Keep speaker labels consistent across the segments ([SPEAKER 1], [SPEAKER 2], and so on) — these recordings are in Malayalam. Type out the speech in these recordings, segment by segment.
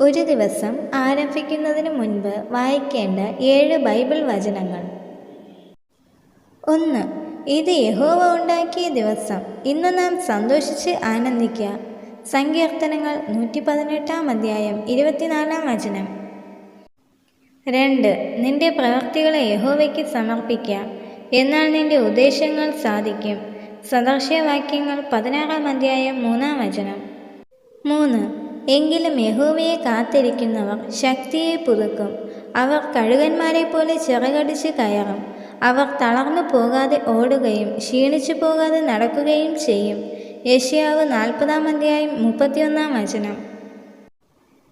[SPEAKER 1] ഒരു ദിവസം ആരംഭിക്കുന്നതിന് മുൻപ് വായിക്കേണ്ട ഏഴ് ബൈബിൾ വചനങ്ങൾ. ഒന്ന് ഇത് യഹോവ ഉണ്ടാക്കിയ ദിവസം. ഇന്ന് നാം സന്തോഷിച്ച് ആനന്ദിക്കുക സങ്കീർത്തനങ്ങൾ നൂറ്റി പതിനെട്ടാം അധ്യായം ഇരുപത്തിനാലാം വചനം. രണ്ട് നിന്റെ പ്രവൃത്തികളെ യഹോവയ്ക്ക് സമർപ്പിക്കുക എന്നാൽ നിന്റെ ഉദ്ദേശങ്ങൾ സാധിക്കും. സദർശയവാക്യങ്ങൾ പതിനാറാം അധ്യായം മൂന്നാം വചനം. മൂന്ന് എങ്കിലും യഹോവയെ കാത്തിരിക്കുന്നവർ ശക്തിയെ പുതുക്കും. അവർ കഴുകന്മാരെ പോലെ ചിറകടിച്ച് കയറും. അവർ തളർന്നു പോകാതെ ഓടുകയും ക്ഷീണിച്ചു പോകാതെ നടക്കുകയും ചെയ്യും. യഷ്യാവ് നാൽപ്പതാം അധ്യായം മുപ്പത്തിയൊന്നാം വചനം.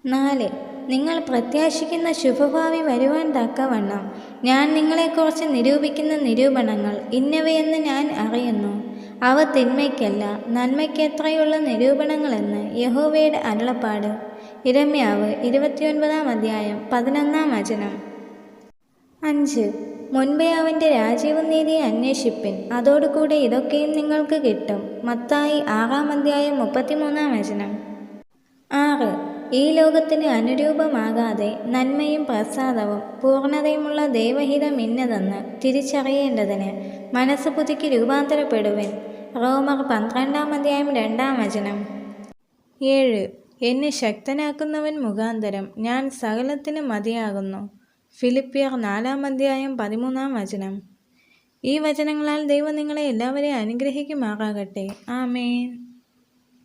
[SPEAKER 1] നാല്. നിങ്ങൾ പ്രത്യാശിക്കുന്ന ശുഭഭാവി വരുവാൻ തക്കവണ്ണം. ഞാൻ നിങ്ങളെക്കുറിച്ച് നിരൂപിക്കുന്ന നിരൂപണങ്ങൾ ഇന്നവയെന്ന് ഞാൻ അറിയുന്നു. അവ തിന്മയ്ക്കല്ല നന്മയ്ക്കെത്രയുള്ള നിരൂപണങ്ങളെന്ന് യഹോവയുടെ അരുളപ്പാട്. ഇരമ്യാവ് ഇരുപത്തിയൊൻപതാം അധ്യായം പതിനൊന്നാം വചനം. അഞ്ച്. മുൻപേ അവന്റെ രാജീവ് നീതിയെ അന്വേഷിപ്പിൻ. അതോടുകൂടെ ഇതൊക്കെയും നിങ്ങൾക്ക് കിട്ടും. മത്തായി ആറാം അധ്യായം മുപ്പത്തിമൂന്നാം വചനം. ആറ്. ഈ ലോകത്തിന് അനുരൂപമാകാതെ നന്മയും പ്രസാദവും പൂർണതയുമുള്ള ദൈവഹിതം ഇന്നതെന്ന് തിരിച്ചറിയേണ്ടതിന് മനസ്സ് പുതുക്കി രൂപാന്തരപ്പെടുവൻ. റോമർ പന്ത്രണ്ടാം അധ്യായം രണ്ടാം വചനം. ഏഴ്. എന്നെ ശക്തനാക്കുന്നവൻ മുഖാന്തരം ഞാൻ സകലത്തിന് മതിയാകുന്നു. ഫിലിപ്പിയർ നാലാം അധ്യായം പതിമൂന്നാം വചനം. ഈ വചനങ്ങളാൽ ദൈവം നിങ്ങളെ എല്ലാവരെയും അനുഗ്രഹിക്കുമാറാകട്ടെ. ആമേൻ.